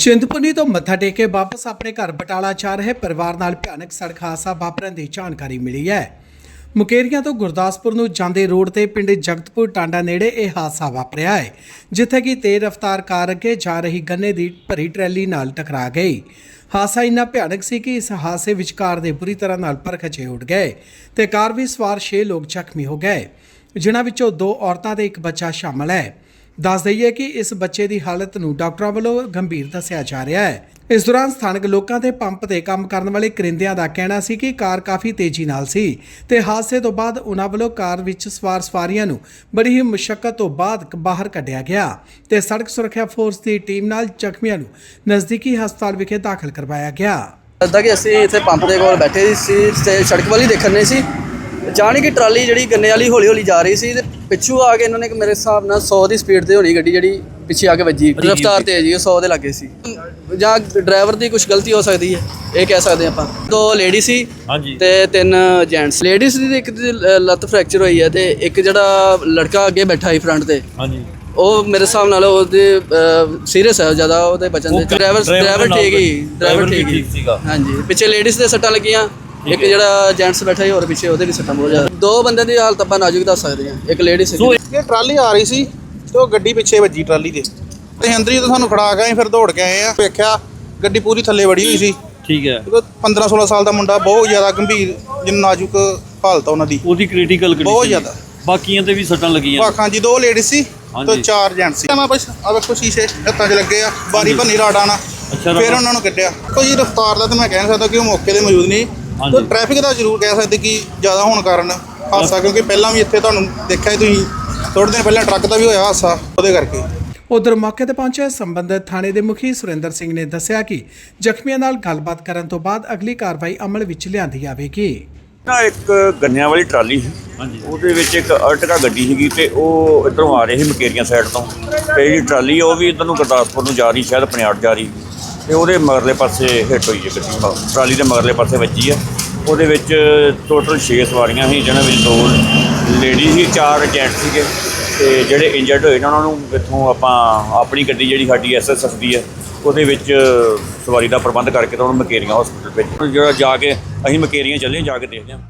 ਚਿੰਤਪੁਰਨੀ ਤੋਂ ਮੱਥਾ ਟੇਕ ਕੇ ਵਾਪਸ ਆਪਣੇ ਘਰ ਬਟਾਲਾ ਜਾ ਰਹੇ ਪਰਿਵਾਰ ਨਾਲ ਭਿਆਨਕ ਸੜਕ ਹਾਦਸਾ ਵਾਪਰਨ ਦੀ ਜਾਣਕਾਰੀ ਮਿਲੀ ਹੈ। ਮੁਕੇਰੀਆਂ ਤੋਂ ਗੁਰਦਾਸਪੁਰ ਨੂੰ ਜਾਂਦੇ ਰੋਡ ਤੇ ਪਿੰਡ ਜਗਤਪੁਰ ਟਾਂਡਾ ਨੇੜੇ ਇਹ ਹਾਦਸਾ ਵਾਪਰਿਆ ਹੈ, ਜਿੱਥੇ ਕਿ ਤੇਜ਼ ਰਫ਼ਤਾਰ ਕਾਰ ਅੱਗੇ ਜਾ ਰਹੀ ਗੰਨੇ ਦੀ ਭਰੀ ਟਰੈਲੀ ਨਾਲ ਟਕਰਾ ਗਈ। ਹਾਦਸਾ ਇੰਨਾ ਭਿਆਨਕ ਸੀ ਕਿ ਇਸ ਹਾਦਸੇ ਵਿੱਚ ਕਾਰ ਦੇ ਬੁਰੀ ਤਰ੍ਹਾਂ ਨਾਲ ਪਰਖਚੇ ਉੱਡ ਗਏ ਤੇ ਕਾਰ ਵਿੱਚ ਸਵਾਰ 6 ਲੋਕ ਜ਼ਖਮੀ ਹੋ ਗਏ। ਜਿਨ੍ਹਾਂ ਵਿੱਚੋਂ ਦੋ ਔਰਤਾਂ ਤੇ ਇੱਕ ਬੱਚਾ ਸ਼ਾਮਲ ਹੈ। ਦੱਸ ਦਈਏ ਕਿ ਇਸ ਬੱਚੇ ਦੀ ਹਾਲਤ ਨੂੰ ਡਾਕਟਰਾਂ ਵੱਲੋਂ ਗੰਭੀਰ ਦੱਸਿਆ ਜਾ ਰਿਹਾ ਹੈ। ਇਸ ਦੌਰਾਨ ਸਥਾਨਕ ਲੋਕਾਂ ਤੇ ਪੰਪ ਤੇ ਕੰਮ ਕਰਨ ਵਾਲੇ ਕਰਿੰਦਿਆਂ ਦਾ ਕਹਿਣਾ ਸੀ ਕਿ ਕਾਰ ਕਾਫੀ ਤੇਜ਼ੀ ਨਾਲ ਸੀ ਤੇ ਹਾਦਸੇ ਤੋਂ ਬਾਅਦ ਉਹਨਾਂ ਵੱਲੋਂ ਕਾਰ ਵਿੱਚ ਸਵਾਰ ਸਵਾਰੀਆਂ ਨੂੰ ਬੜੀ ਹੀ ਮੁਸ਼ਕਲ ਤੋਂ ਬਾਅਦ ਬਾਹਰ ਕੱਢਿਆ ਗਿਆ ਤੇ ਸੜਕ ਸੁਰੱਖਿਆ ਫੋਰਸ ਦੀ ਟੀਮ ਨਾਲ ਜ਼ਖਮੀਆਂ ਨੂੰ ਨਜ਼ਦੀਕੀ ਹਸਪਤਾਲ ਵਿਖੇ ਦਾਖਲ ਕਰਵਾਇਆ ਗਿਆ। ਇਦਾਂ ਕਿ ਅਸੀਂ ਇੱਥੇ ਪੰਪ ਦੇ ਕੋਲ ਬੈਠੇ ਸੀ ਤੇ ਸੜਕ ਵਾਲੀ ਦੇਖਣ ਨਹੀਂ ਸੀ। ਅਚਾਨਕ ਹੀ ਟਰਾਲੀ ਜਿਹੜੀ ਗੰਨੇ ਵਾਲੀ ਹੌਲੀ ਹੌਲੀ ਜਾ ਰਹੀ ਸੀ ਤੇ ਪਿੱਛੋਂ ਆ ਕੇ ਇਹਨਾਂ ਨੇ ਮੇਰੇ ਹਿਸਾਬ ਨਾਲ 100 ਦੀ ਸਪੀਡ ਤੇ ਹੋਣੀ ਗੱਡੀ ਜਿਹੜੀ ਪਿੱਛੇ ਆ ਕੇ ਵੱਜੀ ਰਫਤਾਰ ਤੇਜ਼ ਹੀ 100 ਦੇ ਲੱਗੇ ਸੀ। ਜਾਂ ਡਰਾਈਵਰ ਦੀ ਕੁਝ ਗਲਤੀ ਹੋ ਸਕਦੀ ਹੈ ਇਹ ਕਹਿ ਸਕਦੇ ਆਪਾਂ। ਦੋ ਲੇਡੀ ਸੀ ਹਾਂਜੀ। ਤੇ ਤਿੰਨ ਜੈਂਟਸ ਲੇਡੀਜ਼ ਦੀ ਇੱਕ ਦੀ ਲੱਤ ਫ੍ਰੈਕਚਰ ਹੋਈ ਹੈ ਤੇ ਇੱਕ ਜਿਹੜਾ ਲੜਕਾ ਅੱਗੇ ਬੈਠਾ ਸੀ ਫਰੰਟ ਤੇ ਹਾਂਜੀ। ਉਹ ਮੇਰੇ ਹਿਸਾਬ ਨਾਲ ਉਹਦੇ ਸੀਰੀਅਸ ਹੈ ਜ਼ਿਆਦਾ ਉਹਦੇ ਬਚਨ ਦੇ ਡਰਾਈਵਰ ਡਰਾਈਵਰ ਠੀਕ ਹੀ ਡਰਾਈਵਰ ਠੀਕ ਸੀਗਾ। ਹਾਂਜੀ ਪਿੱਛੇ ਲੇਡੀਜ਼ ਦੇ ਸੱਟਾਂ ਲੱਗੀਆਂ। ਇੱਕ ਜਿਹੜਾ ਜੈਂਟਸ ਬੈਠਾ ਸੀ ਹੋਰ ਪਿੱਛੇ ਉਹਦੇ ਵੀ ਸੱਟਾਂ ਬਹੁਤ ਜ਼ਿਆਦਾ। ਦੋ ਬੰਦਿਆਂ ਦੀ ਹਾਲਤ ਆਪਾਂ ਨਾਜ਼ੁਕ ਦੱਸ ਸਕਦੇ ਹਾਂ। ਇੱਕ ਲੇਡੀ ਸੀ। ਇਹ ਟਰਾਲੀ ਆ ਰਹੀ ਸੀ ਤੇ ਉਹ ਗੱਡੀ ਪਿੱਛੇ ਵੱਜੀ ਟਰਾਲੀ ਦੇ ਤੇ ਅੰਦਰ ਹੀ ਤਾਂ ਸਾਨੂੰ ਖੜਾ ਗਏ ਫਿਰ ਦੌੜ ਕੇ ਆਏ ਆ। ਵੇਖਿਆ ਗੱਡੀ ਪੂਰੀ ਥੱਲੇ ਵੜੀ ਹੋਈ ਸੀ। ਠੀਕ ਹੈ। ਉਹ 15 16 ਸਾਲ ਦਾ ਮੁੰਡਾ ਬਹੁਤ ਜ਼ਿਆਦਾ ਗੰਭੀਰ ਜਿੰਨ ਨਾਜ਼ੁਕ ਹਾਲਤ ਆ ਉਹਨਾਂ ਦੀ। ਉਹਦੀ ਕ੍ਰਿਟੀਕਲ ਕੰਡੀਸ਼ਨ ਬਹੁਤ ਜ਼ਿਆਦਾ। ਬਾਕੀਆਂ ਤੇ ਵੀ ਸੱਟਾਂ ਲੱਗੀਆਂ। ਵਾਖਾਂ ਜੀ ਦੋ ਲੇਡੀ ਸੀ ਤੇ। ਚਾਰ ਜੈਂਟ ਸੀ। ਮੈਂ ਬਸ ਆ ਵੇਖੋ ਸ਼ੀਸ਼ੇ ਹੱਥਾਂ 'ਚ ਲੱਗੇ ਆ। ਬਾਰੀ ਭੰਨੀ ਨਾਲ ਅੱਛਾ, ਫਿਰ। ਉਹਨਾਂ ਨੂੰ ਕੱਢਿਆ। ਕੋਈ ਰਫਤਾਰ ਦਾ ਤਾਂ ਮੈਂ ਕਹਿ ਨਹੀਂ ਸਕਦਾ ਕਿ ਉਹ ਮੌਕੇ ਤੇ ਮੌਜੂਦ ਨਹੀਂ। ਤੇ ਟ੍ਰੈਫਿਕ ਦਾ ਜ਼ਰੂਰ ਕਹਿ ਸਕਦੇ ਕਿ ਜ਼ਿਆਦਾ ਹੋਣ ਕਾਰਨ ਹਾਦਸਾ ਕਿਉਂਕਿ ਪਹਿਲਾਂ ਵੀ ਇੱਥੇ ਤੁਹਾਨੂੰ ਦੇਖਿਆ ਹੀ ਤੁਸੀਂ ਥੋੜੇ ਦਿਨ ਪਹਿਲਾਂ ਟਰੱਕ ਦਾ ਵੀ ਹੋਇਆ ਹਾਦਸਾ ਉਹਦੇ ਕਰਕੇ। ਉਧਰ ਮੌਕੇ ਤੇ ਪਹੁੰਚੇ ਸੰਬੰਧਿਤ ਥਾਣੇ ਦੇ ਮੁਖੀ ਸੁਰਿੰਦਰ ਸਿੰਘ ਨੇ ਦੱਸਿਆ ਕਿ ਜ਼ਖਮੀਆਂ ਨਾਲ ਗੱਲਬਾਤ ਕਰਨ ਤੋਂ ਬਾਅਦ ਅਗਲੀ ਕਾਰਵਾਈ ਅਮਲ ਵਿੱਚ ਲਿਆਂਦੀ ਜਾਵੇਗੀ। ਨਾ ਇੱਕ ਗੰਨਿਆਂ ਵਾਲੀ ਟਰਾਲੀ ਸੀ। ਹਾਂਜੀ। ਉਹਦੇ ਵਿੱਚ ਇੱਕ ਅਰਟਕਾ ਗੱਡੀ ਸੀਗੀ ਤੇ ਉਹ ਇਧਰੋਂ ਆ ਰਹੀ ਸੀ ਮਕੇਰੀਆਂ ਸਾਈਡ ਤੋਂ। ਤੇ ਜਿਹੜੀ ਟਰਾਲੀ ਉਹ ਵੀ ਇਧਰ ਨੂੰ ਗੁਰਦਾਸਪੁਰ ਨੂੰ ਜਾ ਰਹੀ ਸ਼ਾਇਦ ਪਨਿਆੜ ਜਾ ਰਹੀ। ਤੇ ਉਹਦੇ ਮਗਰਲੇ ਪਾਸੇ ਹਿੱਟ ਹੋਈ ਹੈ ਗੱਡੀ ਟਰਾਲੀ ਦੇ ਮਗਰਲੇ ਪਾਸੇ ਵੱਜੀ ਆ। ਉਹਦੇ ਵਿੱਚ ਟੋਟਲ 6 ਸਵਾਰੀਆਂ ਸੀ, ਜਿਹਨਾਂ ਵਿੱਚ ਦੋ ਲੇਡੀ ਸੀ, ਚਾਰ ਜੈਂਟ ਸੀਗੇ। ਤੇ ਜਿਹੜੇ ਇੰਜਰਡ ਹੋਏ ਨੇ, ਉਹਨਾਂ ਨੂੰ ਇੱਥੋਂ ਆਪਾਂ ਆਪਣੀ ਗੱਡੀ ਜਿਹੜੀ ਸਾਡੀ ਐਸਐਸਐਫ ਦੀ ਹੈ, ਉਹਦੇ ਵਿੱਚ ਸਵਾਰੀ ਦਾ ਪ੍ਰਬੰਧ ਕਰਕੇ ਤਾਂ ਉਹਨੂੰ ਮਕੇਰੀਆਂ ਹਸਪੀਟਲ ਵਿੱਚ ਜਿਹੜਾ ਜਾ ਕੇ, ਅਸੀਂ ਮਕੇਰੀਆਂ ਚੱਲੇ, ਜਾ ਕੇ ਦੇਖਦੇ ਹਾਂ।